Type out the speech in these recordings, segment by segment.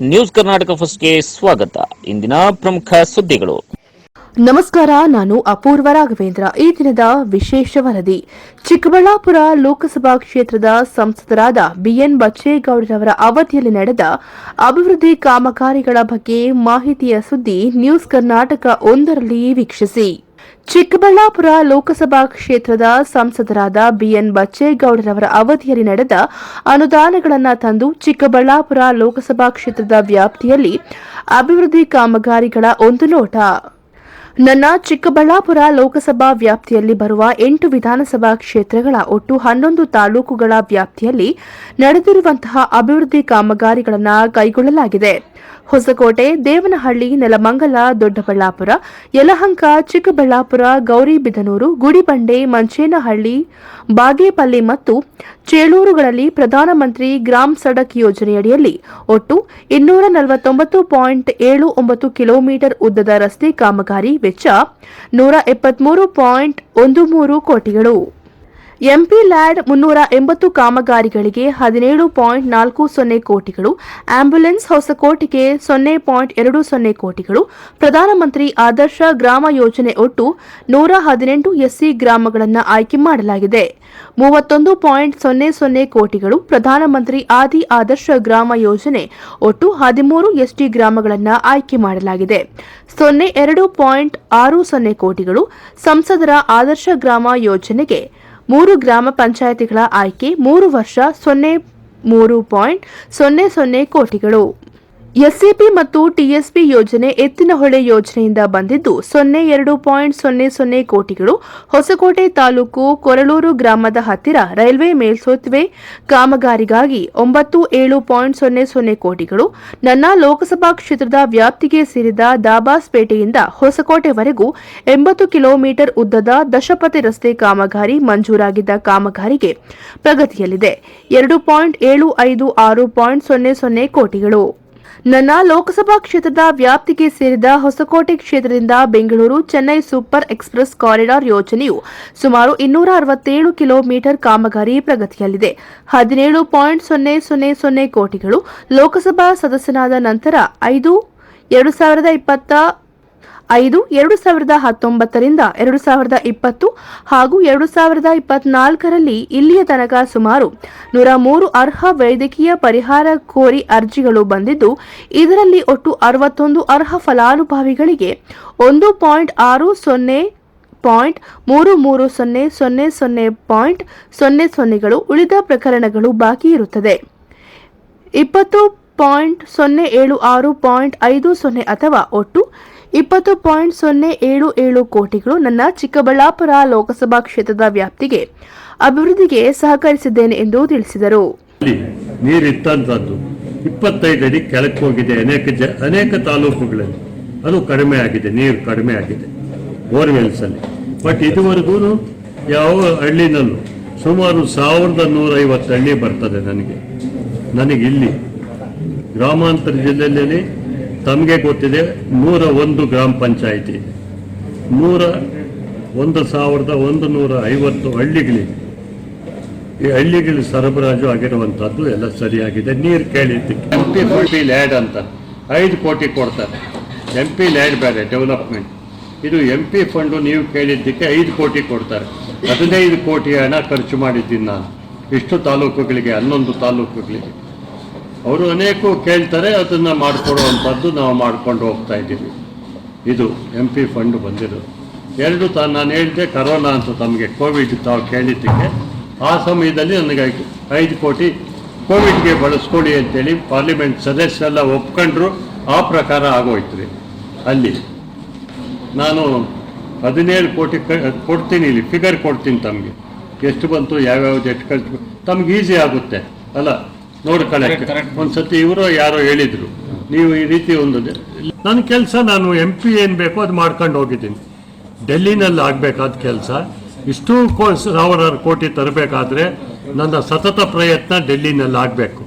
News Karnataka ಫಸ್ಟ್ಗೆ ಸ್ವಾಗತ. ಇಂದಿನ ಪ್ರಮುಖ ಸುದ್ದಿಗಳು. ನಮಸ್ಕಾರ, ನಾನು ಅಪೂರ್ವ ರಾಘವೇಂದ್ರ. ಈ ದಿನದ ವಿಶೇಷ ವರದಿ. ಚಿಕ್ಕಬಳ್ಳಾಪುರ ಲೋಕಸಭಾ ಕ್ಷೇತ್ರದ ಸಂಸದರಾದ ಬಿಎನ್ ಬಚ್ಚೇಗೌಡರವರ ಅವಧಿಯಲ್ಲಿ ನಡೆದ ಅಭಿವೃದ್ಧಿ ಕಾಮಗಾರಿಗಳ ಬಗ್ಗೆ ಮಾಹಿತಿಯ ಸುದ್ದಿ ನ್ಯೂಸ್ ಕರ್ನಾಟಕ ಒಂದರಲ್ಲಿ ವೀಕ್ಷಿಸಿ. ಚಿಕ್ಕಬಳ್ಳಾಪುರ ಲೋಕಸಭಾ ಕ್ಷೇತ್ರದ ಸಂಸದರಾದ ಬಿಎನ್ ಬಚ್ಚೇಗೌಡರವರ ಅವಧಿಯಲ್ಲಿ ನಡೆದ ಅನುದಾನಗಳನ್ನು ತಂದು ಚಿಕ್ಕಬಳ್ಳಾಪುರ ಲೋಕಸಭಾ ಕ್ಷೇತ್ರದ ವ್ಯಾಪ್ತಿಯಲ್ಲಿ ಅಭಿವೃದ್ಧಿ ಕಾಮಗಾರಿಗಳ ಒಂದು ನೋಟ. ನನ್ನ ಚಿಕ್ಕಬಳ್ಳಾಪುರ ಲೋಕಸಭಾ ವ್ಯಾಪ್ತಿಯಲ್ಲಿ ಬರುವ ಎಂಟು ವಿಧಾನಸಭಾ ಕ್ಷೇತ್ರಗಳ ಒಟ್ಟು ಹನ್ನೊಂದು ತಾಲೂಕುಗಳ ವ್ಯಾಪ್ತಿಯಲ್ಲಿ ನಡೆದಿರುವಂತಹ ಅಭಿವೃದ್ಧಿ ಕಾಮಗಾರಿಗಳನ್ನು ಕೈಗೊಳ್ಳಲಾಗಿದೆ. ಹೊಸಕೋಟೆ, ದೇವನಹಳ್ಳಿ, ನೆಲಮಂಗಲ, ದೊಡ್ಡಬಳ್ಳಾಪುರ, ಯಲಹಂಕ, ಚಿಕ್ಕಬಳ್ಳಾಪುರ ಗೌರಿಬಿದನೂರು ಗುಡಿಬಂಡೆ, ಮಂಚೇನಹಳ್ಳಿ, ಬಾಗೇಪಲ್ಲಿ ಮತ್ತು ಚೇಳೂರುಗಳಲ್ಲಿ ಪ್ರಧಾನಮಂತ್ರಿ ಗ್ರಾಮ್ ಸಡಕ್ ಯೋಜನೆಯಡಿಯಲ್ಲಿ ಒಟ್ಟು ಇನ್ನೂರ ನಲವತ್ತೊಂಬತ್ತು ಪಾಯಿಂಟ್ ಏಳು ಒಂಬತ್ತು ಕಿಲೋಮೀಟರ್ ಉದ್ದದ ರಸ್ತೆ ಕಾಮಗಾರಿ ವೆಚ್ಚ ನೂರ ಎಪ್ಪತ್ಮೂರು ಪಾಯಿಂಟ್ ಒಂದು ಮೂರು ಕೋಟಿಗಳು. ಎಂಪಿ ಲ್ಯಾಡ್ ಮುನ್ನೂರ ಎಂಬತ್ತು ಕಾಮಗಾರಿಗಳಿಗೆ ಹದಿನೇಳು ಪಾಯಿಂಟ್ ನಾಲ್ಕು ಸೊನ್ನೆ ಕೋಟಿಗಳು, ಆಂಬ್ಯುಲೆನ್ಸ್ ಹೊಸಕೋಟಿಗೆ ಸೊನ್ನೆ ಪಾಯಿಂಟ್ ಎರಡು ಸೊನ್ನೆ ಕೋಟಿಗಳು, ಪ್ರಧಾನಮಂತ್ರಿ ಆದರ್ಶ ಗ್ರಾಮ ಯೋಜನೆ ಒಟ್ಟು ನೂರ ಹದಿನೆಂಟು ಎಸ್ಸಿ ಗ್ರಾಮಗಳನ್ನು ಆಯ್ಕೆ ಮಾಡಲಾಗಿದೆ. ಮೂವತ್ತೊಂದು ಪಾಯಿಂಟ್ ಸೊನ್ನೆ ಸೊನ್ನೆ ಕೋಟಿಗಳು ಪ್ರಧಾನಮಂತ್ರಿ ಆದಿ ಆದರ್ಶ ಗ್ರಾಮ ಯೋಜನೆ ಒಟ್ಟು ಹದಿಮೂರು ಎಸ್ಟಿ ಗ್ರಾಮಗಳನ್ನು ಆಯ್ಕೆ ಮಾಡಲಾಗಿದೆ. ಸೊನ್ನೆ ಎರಡು ಪಾಯಿಂಟ್ ಆರು ಸೊನ್ನೆ ಕೋಟಿಗಳು ಸಂಸದರ ಆದರ್ಶ ಗ್ರಾಮ ಯೋಜನೆಗೆ ಮೂರು ಗ್ರಾಮ ಪಂಚಾಯಿತಿಗಳ ಆಯ್ಕೆ ಮೂರು ವರ್ಷ ಸೊನ್ನೆ ಮೂರು ಪಾಯಿಂಟ್ ಸೊನ್ನೆ ಸೊನ್ನೆ ಕೋಟಿಗಳು. ಎಸ್ಸಿಪಿ ಮತ್ತು ಟಿಎಸ್ಪಿ ಯೋಜನೆ ಎತ್ತಿನಹೊಳೆ ಯೋಜನೆಯಿಂದ ಬಂದಿದ್ದು ಸೊನ್ನೆ ಎರಡು ಪಾಯಿಂಟ್ ಸೊನ್ನೆ ಸೊನ್ನೆ ಕೋಟಿಗಳು ಹೊಸಕೋಟೆ ತಾಲೂಕು ಕೊರಳೂರು ಗ್ರಾಮದ ಹತ್ತಿರ ರೈಲ್ವೆ ಮೇಲ್ಸೇತುವೆ ಕಾಮಗಾರಿಗಾಗಿ ಒಂಬತ್ತು ಏಳು ಪಾಯಿಂಟ್ ಸೊನ್ನೆ ಸೊನ್ನೆ ಕೋಟಿಗಳು ನನ್ನ ಲೋಕಸಭಾ ಕ್ಷೇತ್ರದ ವ್ಯಾಪ್ತಿಗೆ ಸೇರಿದ ದಾಬಾಸ್ಪೇಟೆಯಿಂದ ಹೊಸಕೋಟೆವರೆಗೂ ಎಂಬತ್ತು ಕಿಲೋಮೀಟರ್ ಉದ್ದದ ದಶಪತಿ ರಸ್ತೆ ಕಾಮಗಾರಿ ಮಂಜೂರಾಗಿದ್ದ ಕಾಮಗಾರಿಗೆ ಪ್ರಗತಿಯಲ್ಲಿದೆ. ಎರಡು ಪಾಯಿಂಟ್ ಏಳು ಐದು ಆರು ಪಾಯಿಂಟ್ ಸೊನ್ನೆ ಸೊನ್ನೆ ಕೋಟಿಗಳು. ನನ್ನ ಲೋಕಸಭಾ ಕ್ಷೇತ್ರದ ವ್ಯಾಪ್ತಿಗೆ ಸೇರಿದ ಹೊಸಕೋಟೆ ಕ್ಷೇತ್ರದಿಂದ Bengaluru Chennai super express corridor ಯೋಜನೆಯು ಸುಮಾರು ಇನ್ನೂರ ಅರವತ್ತೇಳು ಕಿಲೋಮೀಟರ್ ಕಾಮಗಾರಿ ಪ್ರಗತಿಯಲ್ಲಿದೆ. ಹದಿನೇಳು ಪಾಯಿಂಟ್ ಸೊನ್ನೆ ಸೊನ್ನೆ ಸೊನ್ನೆ ಕೋಟಿಗಳು ಲೋಕಸಭಾ ಸದಸ್ಯನಾದ ನಂತರ ಐದು, ಎರಡು ಸಾವಿರದ ಇಪ್ಪತ್ತ ಐದು, ಎರಡು ಸಾವಿರದ ಹತ್ತೊಂಬತ್ತರಿಂದ ಎರಡು ಸಾವಿರದ ಇಪ್ಪತ್ತು ಹಾಗೂ ಎರಡು ಸಾವಿರದ ಇಪ್ಪತ್ನಾಲ್ಕರಲ್ಲಿ ಇಲ್ಲಿಯ ತನಕ ಸುಮಾರು ನೂರ ಮೂರು ಅರ್ಹ ವೈದ್ಯಕೀಯ ಪರಿಹಾರ ಕೋರಿ ಅರ್ಜಿಗಳು ಬಂದಿದ್ದು, ಇದರಲ್ಲಿ ಒಟ್ಟು ಅರವತ್ತೊಂದು ಅರ್ಹ ಫಲಾನುಭವಿಗಳಿಗೆ ಒಂದು ಪಾಯಿಂಟ್ ಆರು ಸೊನ್ನೆ ಪಾಯಿಂಟ್ ಮೂರು ಮೂರು ಸೊನ್ನೆ ಸೊನ್ನೆ ಸೊನ್ನೆ ಪಾಯಿಂಟ್ ಸೊನ್ನೆ ಸೊನ್ನೆಗಳು ಉಳಿದ ಪ್ರಕರಣಗಳು ಬಾಕಿ ಇರುತ್ತದೆ. ಇಪ್ಪತ್ತು ಪಾಯಿಂಟ್ ಸೊನ್ನೆ ಏಳು ಆರು ಪಾಯಿಂಟ್ ಐದು ಸೊನ್ನೆ ಅಥವಾ ಒಟ್ಟು ಇಪ್ಪತ್ತು ಪಾಯಿಂಟ್ ಸೊನ್ನೆ ಏಳು ಏಳು ಕೋಟಿಗಳು ನನ್ನ ಚಿಕ್ಕಬಳ್ಳಾಪುರ ಲೋಕಸಭಾ ಕ್ಷೇತ್ರದ ವ್ಯಾಪ್ತಿಗೆ ಅಭಿವೃದ್ಧಿಗೆ ಸಹಕರಿಸಿದ್ದೇನೆ ಎಂದು ತಿಳಿಸಿದರು. ನೀರಿಟ್ಟಂಥದ್ದು ಇಪ್ಪತ್ತೈದು ಅಡಿ ಕೆಳಕ್ಕೆ ಹೋಗಿದೆ. ಅನೇಕ ಜ, ಅನೇಕ ತಾಲೂಕುಗಳಲ್ಲಿ ಅದು ಕಡಿಮೆ ಆಗಿದೆ, ನೀರು ಕಡಿಮೆ ಆಗಿದೆ ಬೋರ್ವೆಲ್ಸಲ್ಲಿ ಬಟ್ ಇದುವರೆಗೂ ಯಾವ ಹಳ್ಳಿನಲ್ಲೂ ಸುಮಾರು ಸಾವಿರದ ನೂರೈವತ್ತು ಹಳ್ಳಿ ಬರ್ತದೆ ನನಗೆ. ನನಗೆ ಇಲ್ಲಿ ಗ್ರಾಮಾಂತರ ಜಿಲ್ಲೆಯಲ್ಲಿ ತಮಗೆ ಗೊತ್ತಿದೆ, ನೂರ ಒಂದು ಗ್ರಾಮ ಪಂಚಾಯಿತಿ. ನೂರ ಒಂದು ಸಾವಿರದ ಒಂದು ನೂರ ಐವತ್ತು ಹಳ್ಳಿಗಳಿವೆ ಈ ಹಳ್ಳಿಗಳ ಸರಬರಾಜು ಆಗಿರುವಂಥದ್ದು ಎಲ್ಲ ಸರಿಯಾಗಿದೆ. ನೀರು ಕೇಳಿದ್ದಕ್ಕೆ ಎಂ ಪಿ ಪಿ ಲ್ಯಾಡ್ ಅಂತ ಐದು ಕೋಟಿ ಕೊಡ್ತಾರೆ. ಎಂ ಪಿ ಲ್ಯಾಡ್ ಬೇರೆ ಡೆವಲಪ್ಮೆಂಟ್ ಇದು ಎಂ ಪಿ ಫಂಡು ನೀವು ಕೇಳಿದ್ದಕ್ಕೆ ಐದು ಕೋಟಿ ಕೊಡ್ತಾರೆ. ಹದಿನೈದು ಕೋಟಿ ಹಣ ಖರ್ಚು ಮಾಡಿದ್ದೀನಿ ನಾನು. ಇಷ್ಟು ತಾಲೂಕುಗಳಿಗೆ, ಹನ್ನೊಂದು ತಾಲೂಕುಗಳಿಗೆ. ಅವರು ಅನೇಕ ಕೇಳ್ತಾರೆ, ಅದನ್ನು ಮಾಡಿಕೊಡುವಂಥದ್ದು ನಾವು ಮಾಡ್ಕೊಂಡು ಹೋಗ್ತಾ ಇದ್ದೀವಿ. ಇದು ಎಂ ಪಿ ಫಂಡ್ ಬಂದಿರೋದು ಎರಡು ತಾನು ನಾನು ಹೇಳಿದೆ ಕರೋನಾ ಅಂತ ತಮಗೆ ಕೋವಿಡ್ ತಾವು ಕೇಳಿದ್ದಕ್ಕೆ. ಆ ಸಮಯದಲ್ಲಿ ನನಗೆ ಐದು- ಕೋಟಿ ಕೋವಿಡ್ಗೆ ಬಳಸ್ಕೊಳ್ಳಿ ಅಂತೇಳಿ ಪಾರ್ಲಿಮೆಂಟ್ ಸದಸ್ಯರೆಲ್ಲ ಒಪ್ಕೊಂಡ್ರು. ಆ ಪ್ರಕಾರ ಆಗೋಯ್ತು ಅಲ್ಲಿ ನಾನು ಹದಿನೇಳು ಕೋಟಿ ಕೊಡ್ತೀನಿ ಇಲ್ಲಿ ಫಿಗರ್ ಕೊಡ್ತೀನಿ ತಮಗೆ. ಎಷ್ಟು ಬಂತು, ಯಾವ್ಯಾವ್ದು ಎಷ್ಟು ಖರ್ಚು, ತಮ್ಗೆ ಈಸಿ ಆಗುತ್ತೆ. ಅಲ್ಲ ನೋಡ್ಕೊಳ್ಳೋಕ್ಕೆ ಒಂದು ಸತಿ ಇವರು ಯಾರೋ ಹೇಳಿದರು. ನೀವು ಈ ರೀತಿ ಒಂದು ನನ್ನ ಕೆಲಸ ನಾನು ಎಂ ಪಿ ಏನು ಬೇಕೋ ಅದು ಮಾಡ್ಕೊಂಡು ಹೋಗಿದ್ದೀನಿ. ಡೆಲ್ಲಿನಲ್ಲಿ ಆಗಬೇಕಾದ ಕೆಲಸ. ಇಷ್ಟು ಕೋ ಸಾವಿರಾರು ಕೋಟಿ ತರಬೇಕಾದ್ರೆ ನನ್ನ ಸತತ ಪ್ರಯತ್ನ ಡೆಲ್ಲಿನಲ್ಲಿ ಆಗಬೇಕು.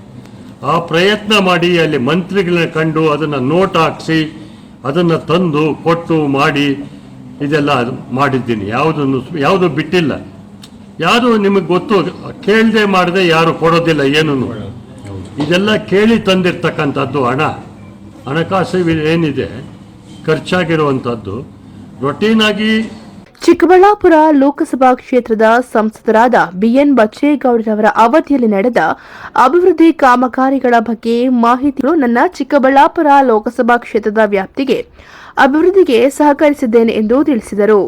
ಆ ಪ್ರಯತ್ನ ಮಾಡಿ ಅಲ್ಲಿ ಮಂತ್ರಿಗಳನ್ನ ಕಂಡು ಅದನ್ನು ನೋಟ್ ಹಾಕಿಸಿ ಅದನ್ನು ತಂದು ಕೊಟ್ಟು ಮಾಡಿ ಇದೆಲ್ಲ ಮಾಡಿದ್ದೀನಿ. ಯಾವುದನ್ನು ಯಾವುದು ಬಿಟ್ಟಿಲ್ಲ. ಯಾರು ನಿಮಗೆ ಗೊತ್ತು? ಕೇಳದೆ ಮಾಡದೆ ಯಾರು ಕೊಡೋದಿಲ್ಲ ಏನೂ ಇದೆಲ್ಲ ಕೇಳಿ ತಂದಿರ್ತಕ್ಕಂಥದ್ದು ಹಣ. ಹಣಕಾಸು ಏನಿದೆ? ಖರ್ಚಾಗಿರುವಂಥದ್ದು. ರೊಟೀನಾಗಿ ಚಿಕ್ಕಬಳ್ಳಾಪುರ ಲೋಕಸಭಾ ಕ್ಷೇತ್ರದ ಸಂಸದರಾದ ಬಿಎನ್ ಬಚ್ಚೇಗೌಡರವರ ಅವಧಿಯಲ್ಲಿ ನಡೆದ ಅಭಿವೃದ್ಧಿ ಕಾಮಗಾರಿಗಳ ಬಗ್ಗೆ ಮಾಹಿತಿಗಳು ನನ್ನ ಚಿಕ್ಕಬಳ್ಳಾಪುರ ಲೋಕಸಭಾ ಕ್ಷೇತ್ರದ ವ್ಯಾಪ್ತಿಗೆ ಅಭಿವೃದ್ಧಿಗೆ ಸಹಕರಿಸಿದ್ದೇನೆ ಎಂದು ತಿಳಿಸಿದರು.